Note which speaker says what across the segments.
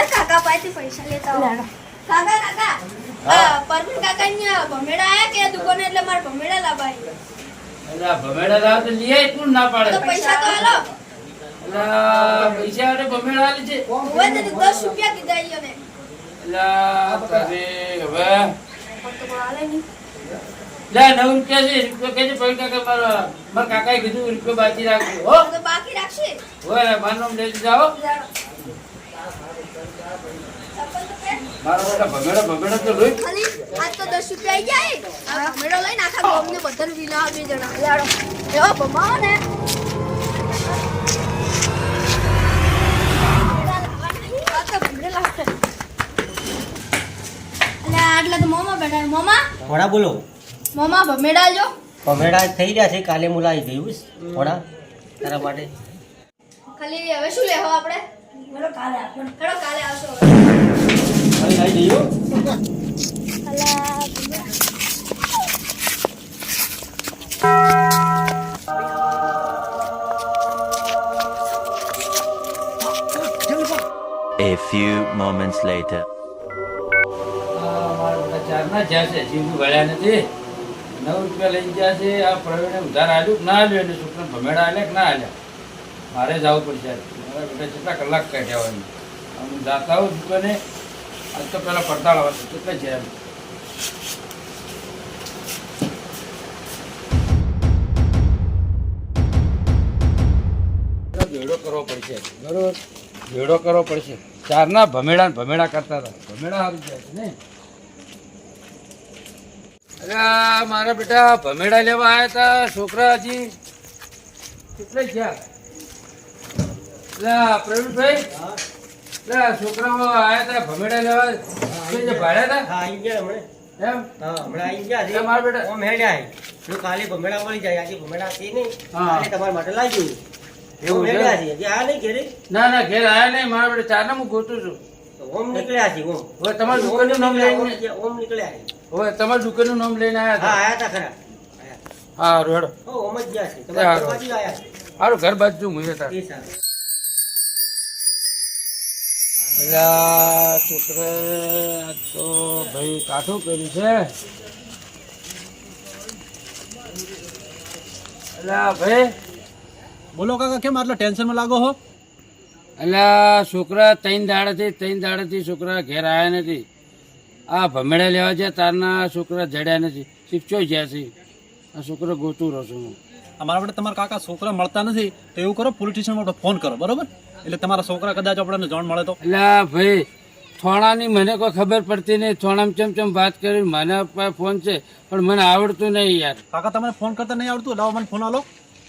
Speaker 1: એ કાકા પાસેથી પૈસા લેતા આવો. કાકા કાકા આ કાકા અહીંયા ભમેડા આયા કે દુકાને? એટલે મારે ભમેડા લાવવા
Speaker 2: અલા, ભમેડા લાવ તો લઈ આય, કોણ ના પાડે?
Speaker 1: તો પૈસા તો હાલો.
Speaker 2: અલા, પૈસા હાટે ભમેડા આલે છે?
Speaker 1: હોય તો દસ રૂપિયા કીધા ઈ અમે
Speaker 2: અલા, તારે હવે
Speaker 1: પણ તો કોઈ હાલે નહીં
Speaker 2: લે નવ રૂપિયા છે રૂપિયા કેજે પૈસા કાકા મારા મારા કાકાએ કીધું રૂપિયા બાકી રાખજો હો.
Speaker 1: બાકી
Speaker 2: જાઓ. મારા બેટા તો
Speaker 1: તો દસ રૂપિયા આઈ જાય આ ભમેડો લઈને આખા ગામને બધાને વિલા બે જણા. લાડો એવો ભમાવો ને. આટલા તો મોમાં બેઠા. મોમાં?
Speaker 3: થોડા બોલો.
Speaker 1: મોમાં ભમેડા જો
Speaker 3: ભમેડા થઈ રહ્યા છે કાલે મુલાઈ ગયું થોડા તારા માટે.
Speaker 1: ખાલી હવે શું લેવો આપણે? હેડો કાલે આપણે હેડો કાલે આવશો હવે.
Speaker 3: લઈ
Speaker 1: જઈયો
Speaker 4: A few moments later.
Speaker 2: આ ચારના જ્યાં છે હજી સુધી વળ્યા નથી. નવ રૂપિયા લઈ ગયા છે આ પ્રવીણે ઉધાર આલ્યું ના આલ્યું એટલે છોકરાને ભમેડા આલ્યા કે ના આલ્યા મારે જવું પડશે. મારા બેટા કેટલા કલાક કાઢ્યા હોય હું જાતા હોઉં દુકાને આજ તો પહેલાં પડતાળ આવશે કેટલા છે એમ. ભેડો કરવો પડશે. બરોબર. ભેડો કરવો પડશે. ચારના ભમેડા ભમેડા કરતા હતા. ભમેડા સારું જાય છે ને અરે મારા બેટા ભમેડા લેવા આવ્યા હતા છોકરા હજી. કેટલે ગયા પ્રવીણભાઈ. છોકરાઓ આવ્યા હતા ભમેડા લેવા. ભાડ્યા
Speaker 3: હા આવી ગયા હમણે.
Speaker 2: એમ?
Speaker 3: હમણાં આવી ગયા
Speaker 2: મારા બેટા.
Speaker 3: ઓમ હેડ્યા જો કાલે ભમેડા મળી જાય આજે ભમેડા છે નહીં. કાલે તમારા માટે લાવી
Speaker 2: એવું
Speaker 3: હેડ્યા છે? હજી. આ નહીં ઘેરે?
Speaker 2: ના ના ઘેર આવ્યા નહીં. મારા બેટા ચારના હું ગોતું છું.
Speaker 3: ઓમ નીકળ્યા છે ઓમ.
Speaker 2: હવે તમારા દુકાનનું નામ લઈને
Speaker 3: ઓમ- નીકળ્યા
Speaker 2: હવે તમારા દુકાનનું નામ લઈને
Speaker 3: હા
Speaker 2: આવ્યા
Speaker 3: આયા હતા ખરા.
Speaker 2: હા રેડો
Speaker 3: ઓમ જ ગયા છે.
Speaker 2: એ
Speaker 3: બાજુ આયા
Speaker 2: સારું ઘર બાજુ હું હતા
Speaker 3: એ સારું
Speaker 2: પેલા છોકરે આજ તો ભાઈ કાઠું કર્યું છે. અલા ભાઈ
Speaker 5: બોલો કાકા કેમ આટલા ટેન્શનમાં લાગો હો?
Speaker 2: એટલે છોકરા ત્રણ દાડેથી ત્રણ દાડેથી છોકરા ઘેર આવ્યા નથી. આ ભમેડા લેવા છે તારના છોકરા જડ્યા નથી. શીખચો ગયા છે. આ છોકરો ગોતું રહું છું
Speaker 5: અમારા માટે તમારા કાકા છોકરા મળતા નથી તો એવું કરો પોલીસ સ્ટેશનમાં ફોન કરો બરોબર? એટલે તમારા છોકરા કદાચ આપણને જાણ મળે તો?
Speaker 2: અલા ભાઈ થોડાની મને કોઈ ખબર પડતી નહીં. થોણામાં ચમ ચમ વાત કરી? મને ફોન છે પણ મને આવડતું નહીં યાર.
Speaker 5: કાકા તમને ફોન કરતા નહીં આવડતું? લાવો મને ફોન આલો.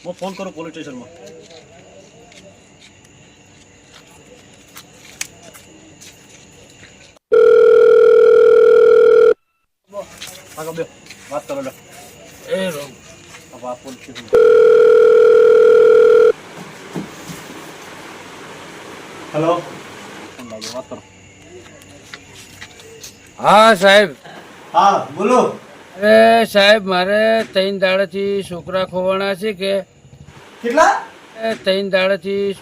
Speaker 5: હું ફોન કરું પોલીસ સ્ટેશનમાં. કાકા બે વાત કરો લો
Speaker 2: એ રોગ
Speaker 5: આ પોલીસ સ્ટેશન હેલો
Speaker 2: હા સાહેબ.
Speaker 3: હા બોલો.
Speaker 2: અરે સાહેબ મારે ત્રણ દાડાથી છોકરા ખોવાના છે કે
Speaker 3: કેટલા?
Speaker 2: એ ત્રણ દાડાથી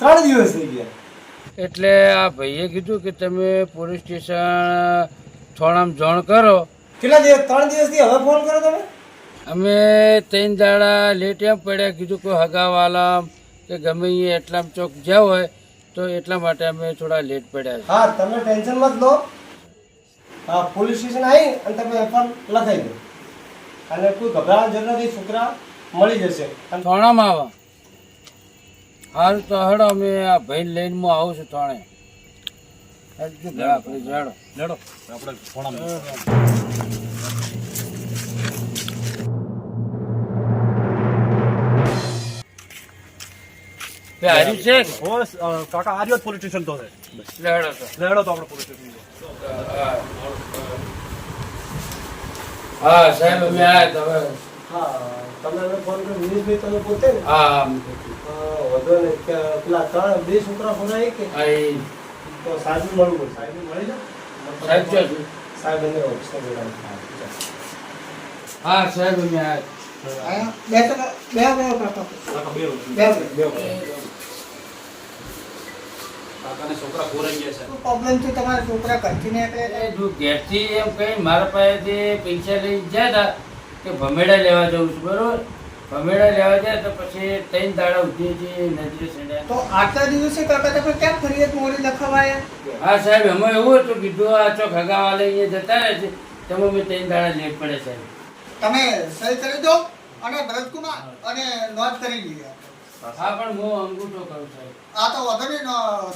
Speaker 3: ત્રણ દિવસ થઈ ગયા.
Speaker 2: એટલે આ ભાઈએ કીધું કે તમે પોલીસ સ્ટેશન થોડામ જાણ કરો.
Speaker 3: કેટલા દિવસ ત્રણ દિવસથી હવે ફોન કરો તમે?
Speaker 2: અમે ત્રણ દાડા લેટ એમ પડ્યા કીધું કોઈ હગાવાલા કે ગમે એ એટલામ ચોક જ્યાં હોય તો એટલા માટે અમે થોડા લેટ પડ્યા છે.
Speaker 6: હા તમે ટેન્શન મત લો. હા પોલીસ સ્ટેશન આવી અને તમે એફઆઈઆર લખાઈ દો. અને કોઈ ગભરાવાની જરૂર નથી છોકરા મળી જશે.
Speaker 2: થોણામાં આવા. હાલ તો હડો અમે આ ભાઈ લઈને હું આવું છું થોણે. આપણે જાડો.
Speaker 5: જાડો આપણે ફોન
Speaker 2: બે હાર્યું છે?
Speaker 5: કાકા આર્યો પોલીસ સ્ટેશન તો છે.
Speaker 2: લેડો તો
Speaker 5: લેડો તો આપણે પોલીસ સ્ટેશન
Speaker 2: હા સાહેબ અમે આયા તો
Speaker 6: હા તમે હવે ફોન કર્યો વિનેશભાઈ તમે પોતે ને?
Speaker 2: હા આમ
Speaker 6: વધુ ને પેલા ત્રણ બે છોકરા ભણાય કે તો સાહેબ મળવું સાહેબ મળી જાય
Speaker 2: સાહેબ?
Speaker 6: સાહેબ એને ઓફિસમાં બોલાવો.
Speaker 2: હા સાહેબ અમે આયા?
Speaker 6: બે બે બે
Speaker 5: બે
Speaker 6: બે બે
Speaker 7: કાકાના છોકરા ખોરાઈ ગયા છે.
Speaker 8: પ્રોબ્લેમ છે? તમારા છોકરા ઘરથી નીકળે
Speaker 2: જો ઘેરથી એમ કઈ મારા પાસેથી પૈસા લઈ ગયા હતા કે ભમેડા લેવા જવું છું બરોબર? ભમેડા લેવા જાય તો પછી ત્રણ દાડા નજરે ચડ્યા.
Speaker 8: તો આટલા દિવસે કાકા તમે કેમ ફરિયાદ મોડી લખાવાયા?
Speaker 2: હા સાહેબ એમાં એવું હતું કીધું આ ચોક હગાવા લઈને જતા રહે છે તેમાં મેં ત્રણ દાડા લેટ પડે સાહેબ.
Speaker 8: તમે સહી કરી દો અને ભરતકુમાર અને નોંધ કરી લઈએ
Speaker 2: હા પણ હું અંગૂઠો કરું સાહેબ
Speaker 8: આ તો વધુ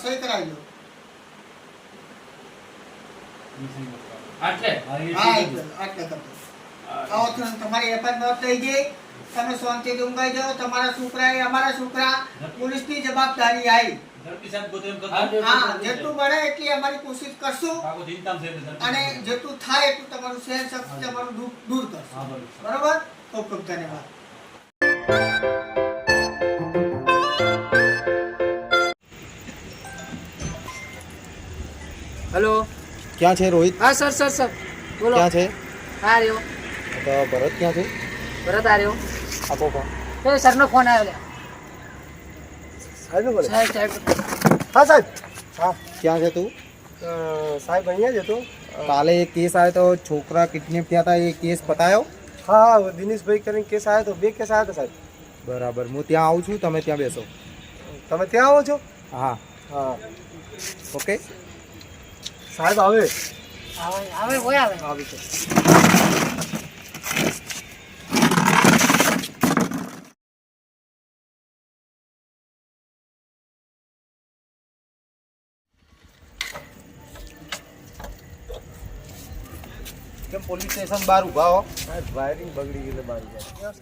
Speaker 8: સહી કરાવી દો.
Speaker 2: આટલે?
Speaker 8: હા આટલે કરતો તમારી એફઆઈઆર થઈ ગઈ. તમે શાંતિથી ઊંઘાઈ જાઓ. તમારા છોકરા એ અમારા છોકરા પોલીસની જવાબદારી આવી.
Speaker 2: હા,
Speaker 8: જેટલું બને એટલી અમારી કોશિશ કરશું. અને જેટલું થાય એટલું તમારું સહેન શક્તિ તમારું દૂર દૂર કરશું.
Speaker 7: બરોબર.
Speaker 8: બરોબર? ખૂબ ખૂબ ધન્યવાદ.
Speaker 9: હેલો.
Speaker 10: ક્યાં છે રોહિત?
Speaker 9: હા સર સર સર. બોલો.
Speaker 10: ક્યાં છે?
Speaker 9: હા રહ્યો
Speaker 10: તો ભરત ક્યાં છે?
Speaker 9: ભરત આ રહ્યો
Speaker 10: આપો ફોન
Speaker 9: એ સરનો ફોન આવ્યો
Speaker 10: સાહેબ બોલે.
Speaker 9: સાહેબ સાહેબ.
Speaker 10: હા સાહેબ. હા. ક્યાં છે તું?
Speaker 6: સાહેબ અહીંયા જ હતો.
Speaker 10: કાલે એક કેસ આવ્યો તો છોકરા કિડનેપ થયા હતા એ કેસ પતાયો?
Speaker 6: હા હા દિનેશભાઈ કરીને કેસ આવ્યો હતો બે કેસ આવ્યા હતા સાહેબ.
Speaker 10: બરાબર. હું ત્યાં આવું છું તમે ત્યાં બેસો.
Speaker 6: તમે ત્યાં આવો છો?
Speaker 10: હા.
Speaker 6: હા.
Speaker 10: ઓકે.
Speaker 6: સાહેબ આવે.
Speaker 9: આવે આવે હોય આવે.
Speaker 6: આવી છે.
Speaker 10: કેમ પોલીસ સ્ટેશન બહાર ઊભા હો?
Speaker 6: વાયરિંગ બગડી ગયેલી બહાર જાય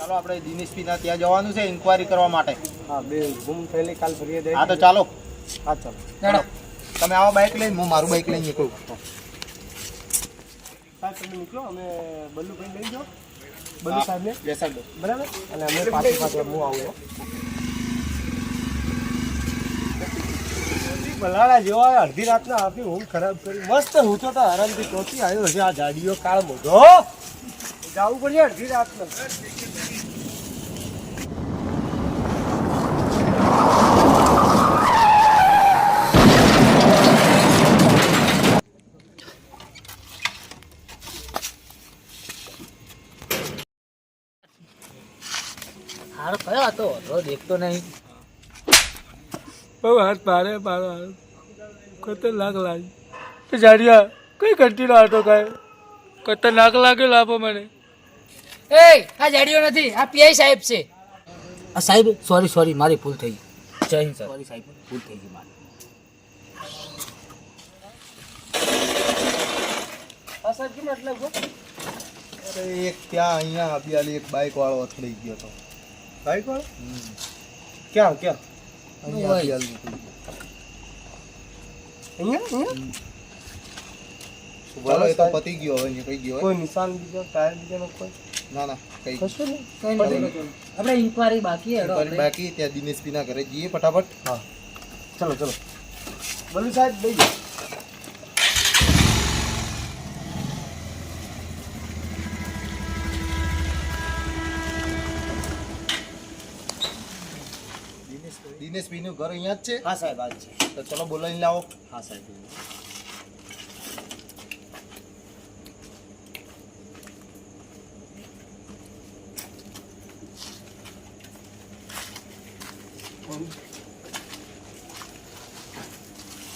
Speaker 10: ચાલો આપણે દિનેશ પીના ત્યાં જવાનું છે ઇન્કવાયરી કરવા માટે.
Speaker 6: હા બે ગુમ થયેલી કાલ ફરિયાદ
Speaker 10: હા તો ચાલો.
Speaker 6: હા ચાલો.
Speaker 9: ચાલો.
Speaker 10: તમે આવો બાઇક લઈને હું મારું બાઇક લઈને નીકળું.
Speaker 6: સાહેબ તમે નીકળો અમે બલ્લુભાઈ લઈ જાઓ. બલ્લુ સાહેબને.
Speaker 10: બેસાડ દો
Speaker 6: બરાબર? અને અમે હું આવું. ભલાડા જેવા અડધી રાતના આપી ઊંઘ ખરાબ કરી. મસ્ત હું તો તો આરામથી ચોથી આવ્યો છે. આ ગાડીઓ કાળ મોઢો. જવું પડશે અડધી રાતના.
Speaker 9: કયો હતો તો દેખતો નહીં.
Speaker 6: બહુ હાથ મારે મારો ખતરનાક લાગે. જાડિયા કઈ કંટીનો હતો કાંઈ ખતરનાક લાગ્યો લાભો મને.
Speaker 9: એ આ જાડિયો નથી આ પીઆઈ સાહેબ છે. આ સાહેબ સોરી સોરી મારી ભૂલ થઈ. જય હિન્દ સોરી સાહેબ ભૂલ થઈ ગઈ મારી.
Speaker 6: આ
Speaker 10: અરે એક ત્યાં અહીંયા અબિયાલી એક બાઇક વાળો અથડાઈ ગયો હતો. અબિયાલ નીકળી ગયો
Speaker 6: અહીંયા અહીંયા
Speaker 10: ચાલો એ તો પતી ગયો હવે નીકળી ગયો.
Speaker 6: કોઈ નિશાન બીજો ટાયર બીજાનો કોઈ?
Speaker 10: ના ના કઈ
Speaker 6: કશું નહીં.
Speaker 9: કઈ નથી આપણે ઇન્કવાયરી બાકી હેડો
Speaker 10: બાકી ત્યાં દિનેશ પીના ઘરે જઈએ ફટાફટ.
Speaker 6: હા. ચલો ચલો. બલ્લુ સાહેબ લઈ જાઓ.
Speaker 10: દિનેશ પીનું ઘર અહીંયા જ છે?
Speaker 6: હા સાહેબ આજ છે.
Speaker 10: તો ચલો બોલાવીને લાવો.
Speaker 6: હા સાહેબ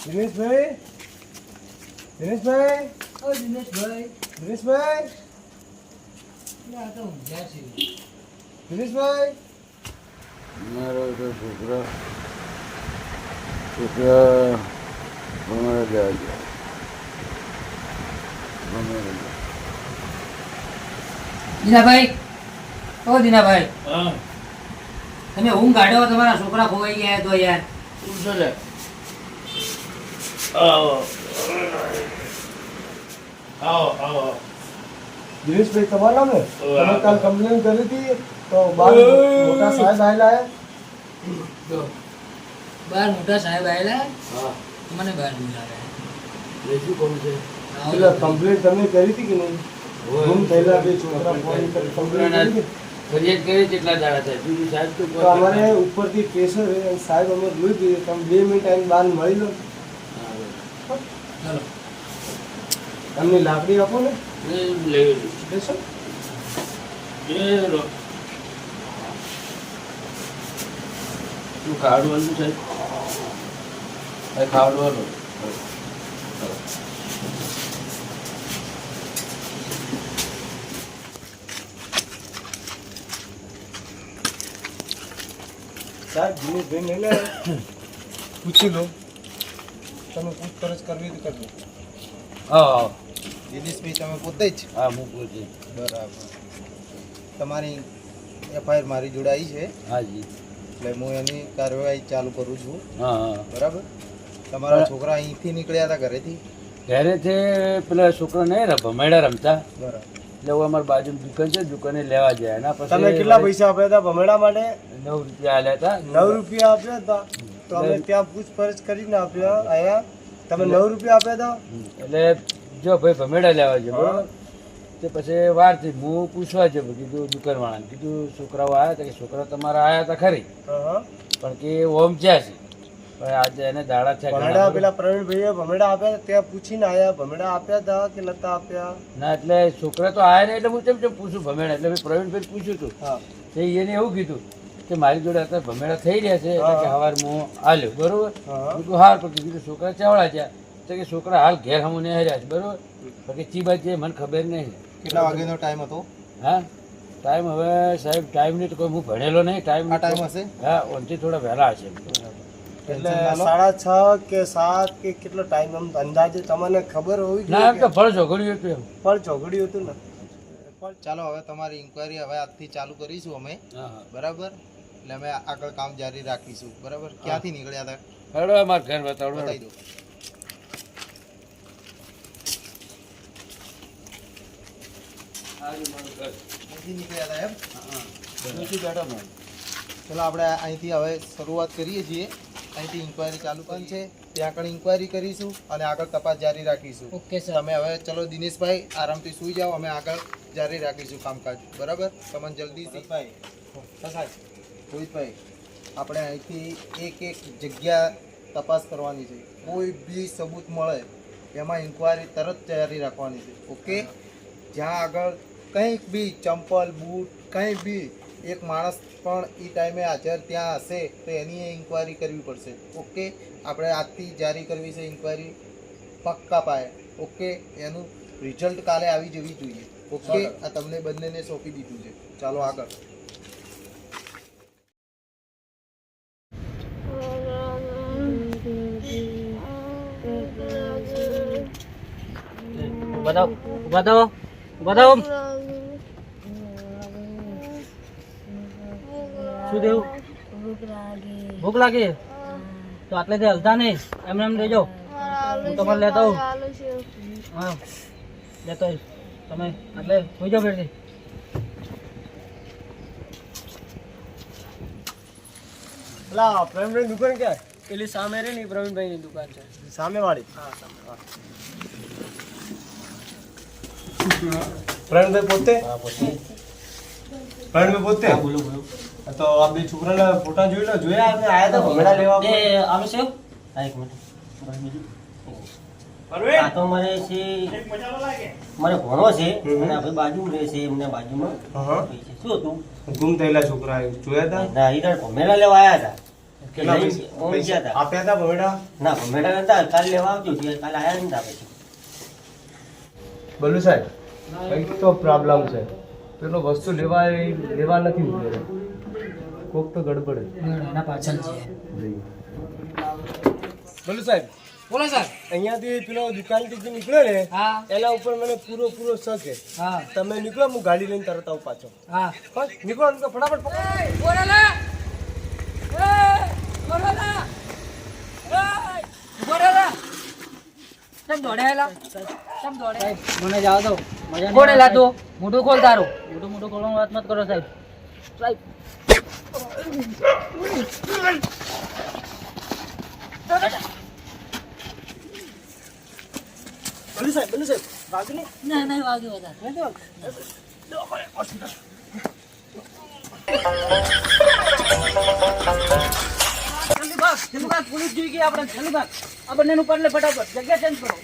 Speaker 6: દિનેશભાઈ? દિનેશભાઈ?
Speaker 9: ઓ દિનેશભાઈ.
Speaker 6: દિનેશભાઈ?
Speaker 9: આ તો ઊંઘ્યા છે.
Speaker 6: દિનેશભાઈ?
Speaker 2: મારો તો છોકરો છોકરા ગયા.
Speaker 9: દીનાભાઈ. ઓ દીનાભાઈ.
Speaker 2: હા.
Speaker 9: તમે ઊંઘ કાઢો તમારા છોકરા ખોવાઈ ગયા તો યાર.
Speaker 2: શું છે લે? આવો. આવો આવો.
Speaker 6: દિનેશભાઈ તમારા
Speaker 2: ને?
Speaker 6: તમે કાલ કમ્પ્લેન કરી હતી તો બાર મોટા સાહેબ આવેલા હે.
Speaker 9: જો બાર મોટા સાહેબ આવેલા
Speaker 2: હા?
Speaker 9: મને બહાર બોલાવ્યા
Speaker 2: શું કહું છે?
Speaker 6: પેલા કમ્પ્લેન તમે કરી હતી કે નહીં? ગુમ થયેલા બે છોકરા ફોન કરી કમ્પ્લેન કરી
Speaker 2: ફરિયાદ કરી કેટલા દાડા થાય? બીજું સાહેબ તો
Speaker 6: અમારે ઉપરથી પ્રેશર છે સાહેબ અમે જોઈ દઈએ તમે બે મિનિટ આવીને બહાર મળી લો. એમની લાકડી આપો ને.
Speaker 2: એ લઈ લો.
Speaker 6: દેશો
Speaker 2: એ લો. શું ખાવડવાનું સાહેબ એ ખાવડવાનું
Speaker 6: સાહેબ દિનેશભાઈને ને પૂછી લો તમે પૂછપરછ કરવી તો કરજો
Speaker 2: હા
Speaker 10: દિનેશભાઈ તમે પોતે જ?
Speaker 2: હા હું પૂછી
Speaker 10: બરાબર. તમારી એફઆઈઆર મારી જોડે છે? છે
Speaker 2: હાજી
Speaker 10: એટલે હું એની કાર્યવાહી ચાલુ કરું છું.
Speaker 2: હા હા.
Speaker 10: બરાબર? તમારા છોકરા અહીંથી નીકળ્યા હતા ઘરેથી?
Speaker 2: ઘરે છે પેલા છોકરા નહીં રમ મેળા રમતા.
Speaker 10: બરાબર.
Speaker 2: એટલે હું અમારી બાજુ દુકાન છે દુકાને લેવા જાય એના પછી
Speaker 6: તમે કેટલા પૈસા આપ્યા હતા ભમેડા માટે?
Speaker 2: નવ રૂપિયા આલ્યા હતા.
Speaker 6: નવ રૂપિયા આપ્યા હતા? તો અમે ત્યાં પૂછપરછ કરીને આપ્યા આયા. તમે નવ રૂપિયા આપ્યા હતા?
Speaker 2: એટલે જો ભાઈ ભમેડા લેવા છે બરોબર? તે પછી વારથી હું પૂછવા છે કીધું દુકાનવાળાને કીધું છોકરાઓ આવ્યા હતા કે છોકરા તમારા આવ્યા હતા ખરી. પણ કે ઓમ જ્યાં છે. આજે એને દાડા છે
Speaker 6: ભમેડા. પેલા પ્રવીણભાઈએ ભમેડા આપ્યા ત્યાં પૂછીને આયા ભમેડા આપ્યા હતા કે નતા આપ્યા?
Speaker 2: ના એટલે છોકરા તો આવ્યા નહીં એટલે હું કેમ કેમ પૂછું ભમેડા? એટલે પ્રવીણભાઈ પૂછ્યું હતું
Speaker 6: હા.
Speaker 2: તે એને એવું કીધું કે મારી જોડે અત્યારે ભમેડા થઈ રહ્યા છે એટલે કે હવાર હું આલ્યો. બરોબર?
Speaker 6: હું.
Speaker 2: તો હાર પછી કીધું છોકરા ચાવડા છે તો કે છોકરા હાલ ઘેર હમું ને હર્યા છે બરોબર? બાકી ચી બાજ મને ખબર નહીં.
Speaker 10: કેટલા વાગ્યાનો ટાઈમ હતો?
Speaker 2: હા? ટાઈમ હવે સાહેબ ટાઈમ નહીં તો કોઈ હું ભણેલો નહીં ટાઈમ
Speaker 10: આ ટાઈમ હશે?
Speaker 2: હા ઓનથી થોડા વહેલા હશે.
Speaker 6: એટલે સાડા છ કે સાત કે કેટલો ટાઈમ આમ અંદાજે તમને ખબર હોવી
Speaker 2: ના
Speaker 6: જોઈએ
Speaker 2: ફળ ઝઘડ્યું હતું એમ.
Speaker 6: પણ ચોઘડ્યું હતું ને.
Speaker 10: ચાલો હવે તમારી ઇન્કવાયરી હવે આજથી ચાલુ કરીશું અમે. બરાબર? એટલે અમે આગળ કામ જારી રાખીશું. બરાબર? ક્યાંથી નીકળ્યા હતા?
Speaker 2: હેડો અમારા ઘર બતાવડો
Speaker 10: બતાવી દો. અહીંથી નીકળ્યા હતા એમ
Speaker 2: બેઠો મારે
Speaker 10: ચલો આપણે અહીંથી હવે શરૂઆત કરીએ છીએ. અહીંથી ઇન્કવાયરી ચાલુ પણ છે. ત્યાં આગળ ઇન્કવાયરી કરીશું અને આગળ તપાસ જારી રાખીશું.
Speaker 9: ઓકે સર
Speaker 10: તમે હવે ચલો દિનેશભાઈ આરામથી સૂઈ જાઓ. અમે આગળ જારી રાખીશું કામકાજ. બરાબર? તમને જલ્દીથી. રોહિતભાઈ આપણે અહીંથી એક એક જગ્યા તપાસ કરવાની છે. કોઈ બી સબૂત મળે એમાં ઇન્કવાયરી તરત જારી રાખવાની છે. ઓકે જ્યાં આગળ કંઈક બી ચંપલ બૂટ કંઈ બી એક માણસ પણ એ ટાઈમે હાજર ત્યાં હશે તો એની ઇન્કવાયરી કરવી પડશે. ઓકે? આપણે આજથી જારી કરવી છે ઇન્કવાયરી પક્કા પાયે. ઓકે? એનું રિઝલ્ટ કાલે આવી જવી જોઈએ. ઓકે? આ તમને બંનેને સોંપી દીધું છે. ચાલો આગળ.
Speaker 9: બતાવો બતાવો બતાવો દેવું? ભૂખ લાગી. તો આટલેથી હલતા નહીં. એમને એમ લેજો. હું તમારે લેતો આવું. હા. લેતો તમે આટલે સુઈ જાઓ ફેરથી
Speaker 6: પેલા પ્રવીણભાઈ દુકાન ક્યાં?
Speaker 9: પેલી સામે રે ને પ્રવીણભાઈની દુકાન છે.
Speaker 6: સામે વાળી પ્રવીણભાઈ પોતે?
Speaker 3: હા પોતે.
Speaker 6: પ્રવીણભાઈ પોતે?
Speaker 3: હા બોલો બોલો.
Speaker 6: તો આ બે છોકરાના ફોટા જોઈ લો જોયા આપણે આયા તો ભમેડા લેવા
Speaker 9: બે આલુ છે
Speaker 3: આ એક મિનિટ. આ તો મારે છે મારે ભણો છે અને આપણે બાજુમાં રહે છે એમને બાજુમાં.
Speaker 6: હા.
Speaker 3: શું હતું?
Speaker 6: ગુમ થયેલા છોકરા જોયા હતા
Speaker 3: ના હીરા ભમેલા લેવા આવ્યા હતા
Speaker 6: કેટલા પૈસા? આપ્યા હતા ભમેડા?
Speaker 3: ના ભમેલા નતા કાલ લેવા આવજો કાલે આયા નતા પછી.
Speaker 6: બોલું સાહેબ કંઈક તો પ્રોબ્લેમ છે. પેલો વસ્તુ લેવા લેવા નથી કોક તો ગડબડ
Speaker 9: એના પાછળ છે.
Speaker 6: બોલો સાહેબ
Speaker 9: બોલો સાહેબ.
Speaker 6: અહીંયાથી પેલો દુકાનથી જે નીકળ્યો ને
Speaker 9: હા.
Speaker 6: એના ઉપર મને પૂરો પૂરો શક છે.
Speaker 9: હા.
Speaker 6: તમે નીકળો હું ગાડી લઈને તરત આવું પાછો.
Speaker 9: હા.
Speaker 6: નીકળો નીકળો ફટાફટ
Speaker 9: મને જાવ દો. કોને તો? મોટું ખોલ તારું. મોટું મોટું ખોલવાનું વાત મત કરો સાહેબ. સાહેબ.
Speaker 6: બોલું સાહેબ બોલું સાહેબ. વાગ્યું નહીં?
Speaker 9: ના નહીં વાગ્યું વધારે.
Speaker 11: ભાગ પોલીસ જોઈ ગઈ આપણે જલ્દી ભાગ આ બંનેનું પર લે ફટાફટ. જગ્યા ચેન્જ કરો.